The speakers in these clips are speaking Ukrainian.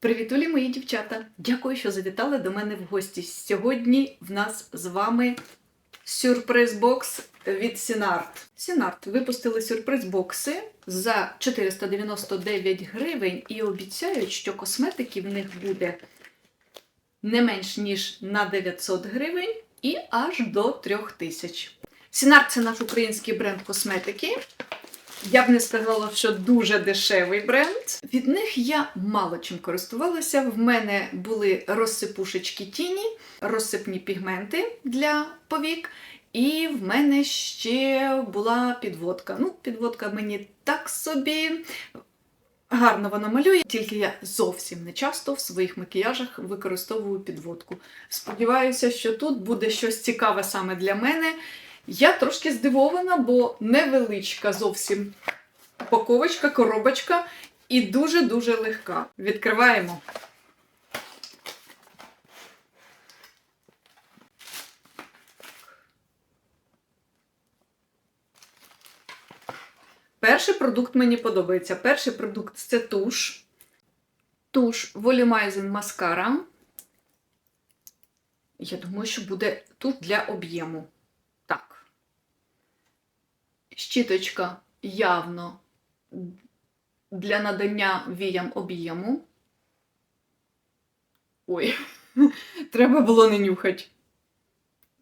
Привітулі, мої дівчата! Дякую, що завітали до мене в гості. Сьогодні в нас з вами сюрприз-бокс від Сінарт. Сінарт випустили сюрприз-бокси за 499 гривень і обіцяють, що косметики в них буде не менш ніж на 900 гривень і аж до 3000. Сінарт це наш український бренд косметики. Я б не сказала, що дуже дешевий бренд. Від них я мало чим користувалася. В мене були розсипушечки тіні, розсипні пігменти для повік, і в мене ще була підводка. Ну, підводка мені так собі. Гарно вона малює, тільки я зовсім не часто в своїх макіяжах використовую підводку. Сподіваюся, що тут буде щось цікаве саме для мене. Я трошки здивована, бо невеличка зовсім упаковочка, коробочка і дуже-дуже легка. Відкриваємо. Перший продукт мені подобається. Перший продукт це туш. Туш Volumizing Mascara. Я думаю, що буде тут для об'єму. Щіточка явно для надання віям об'єму. Ой, треба було не нюхати.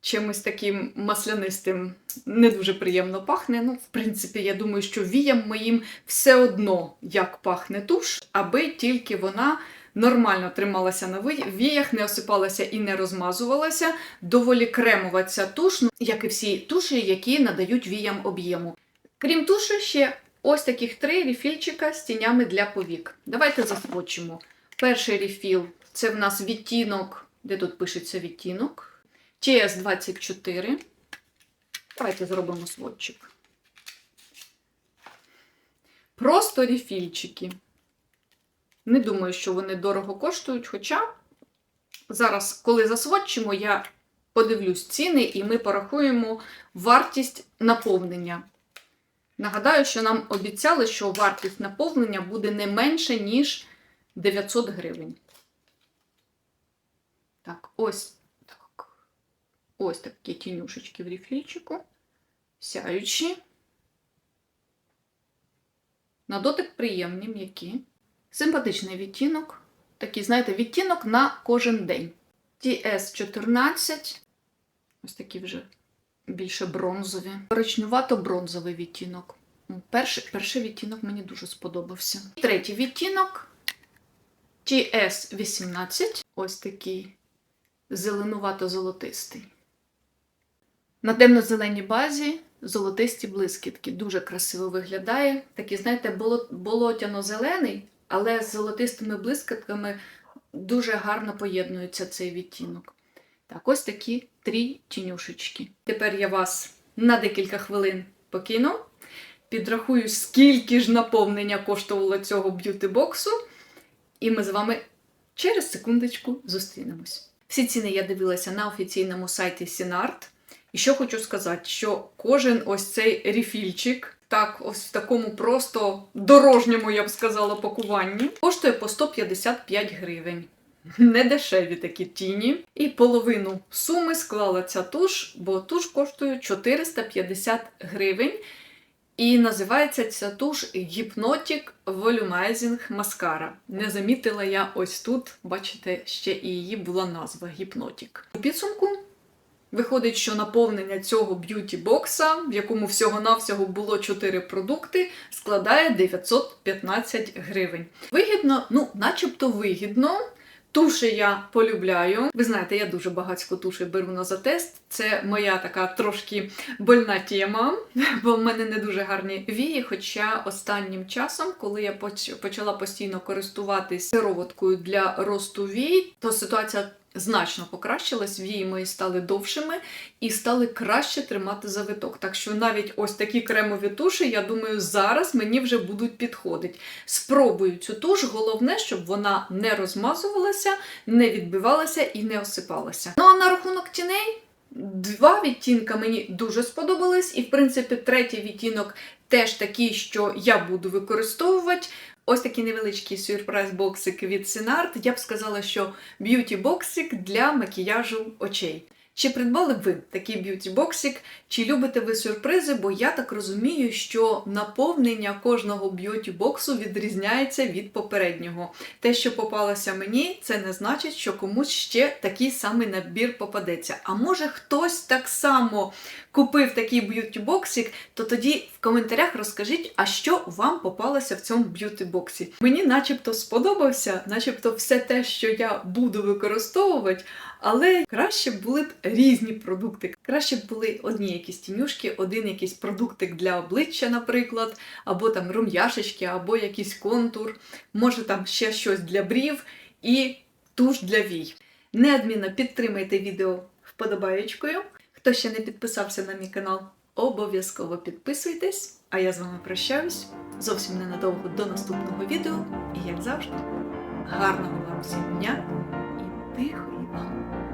Чимось таким маслянистим не дуже приємно пахне. Ну, в принципі, я думаю, що віям моїм все одно як пахне туш, аби тільки вона нормально трималася на віях, не осипалася і не розмазувалася. Доволі кремова ця туш, ну, як і всі туші, які надають віям об'єму. Крім туші, ще ось таких три рефільчика з тінями для повік. Давайте засвочимо. Перший рефіл це в нас відтінок, де тут пишеться відтінок. TS24. Давайте зробимо сводчик. Просто рефільчики. Не думаю, що вони дорого коштують, хоча зараз, коли засводчимо, я подивлюсь ціни і ми порахуємо вартість наповнення. Нагадаю, що нам обіцяли, що вартість наповнення буде не менше, ніж 900 гривень. Так, ось так. Ось такі тінюшечки в рефільчику. Сяючі. На дотик приємні, м'які. Симпатичний відтінок. Такий, знаєте, відтінок на кожен день. TS14. Ось такі вже більше бронзові. Коричнювато-бронзовий відтінок. Перший, перший відтінок мені дуже сподобався. Третій відтінок TS18. Ось такий зеленувато-золотистий. На темно-зеленій базі золотисті блискітки. Дуже красиво виглядає. Такий, знаєте, болотяно-зелений, але з золотистими блискітками дуже гарно поєднується цей відтінок. Так, ось такі три тінюшечки. Тепер я вас на декілька хвилин покину. Підрахую, скільки ж наповнення коштувало цього б'юти-боксу. І ми з вами через секундочку зустрінемось. Всі ціни я дивилася на офіційному сайті Сінарт. І що хочу сказати, що кожен ось цей рефільчик, так, ось в такому просто дорожньому, я б сказала, пакуванні, коштує по 155 гривень. Не дешеві такі тіні. І половину суми склала ця туш, бо туш коштує 450 гривень. І називається ця туш Hypnotic Volumizing Mascara. Не замітила я ось тут, бачите, ще і її була назва Hypnotic. У підсумку виходить, що наповнення цього б'юті-бокса, в якому всього-навсього було 4 продукти, складає 915 гривень. Вигідно, ну, начебто вигідно. Туші я полюбляю. Ви знаєте, я дуже багатько туші беру на затест. Це моя така трошки больна тема, бо в мене не дуже гарні вії. Хоча останнім часом, коли я почала постійно користуватись сироваткою для росту вій, то ситуація значно покращилась, вії мої стали довшими і стали краще тримати завиток. Так що навіть ось такі кремові туші, я думаю, зараз мені вже будуть підходити. Спробую цю туш, головне, щоб вона не розмазувалася, не відбивалася і не осипалася. Ну а на рахунок тіней. Два відтінка мені дуже сподобались, і, в принципі, третій відтінок теж такий, що я буду використовувати. Ось такий невеличкий сюрприз-боксик від Синарт. Я б сказала, що б'юті-боксик для макіяжу очей. Чи придбали б ви такий б'юті-боксик? Чи любите ви сюрпризи? Бо я так розумію, що наповнення кожного б'юті-боксу відрізняється від попереднього. Те, що попалося мені, це не значить, що комусь ще такий самий набір попадеться. А може хтось так само купив такий б'юті-боксик, то тоді в коментарях розкажіть, а що вам попалося в цьому б'юті-боксі. Мені начебто сподобався, начебто все те, що я буду використовувати, але краще були б різні продукти. Краще б були одні якісь тінюшки, один якийсь продуктик для обличчя, наприклад, або там рум'яшечки, або якийсь контур, може там ще щось для брів і туш для вій. Неодмінно підтримайте відео вподобаєчкою. Хто ще не підписався на мій канал, обов'язково підписуйтесь. А я з вами прощаюсь зовсім ненадовго до наступного відео. І як завжди, гарного вам всім дня 为何一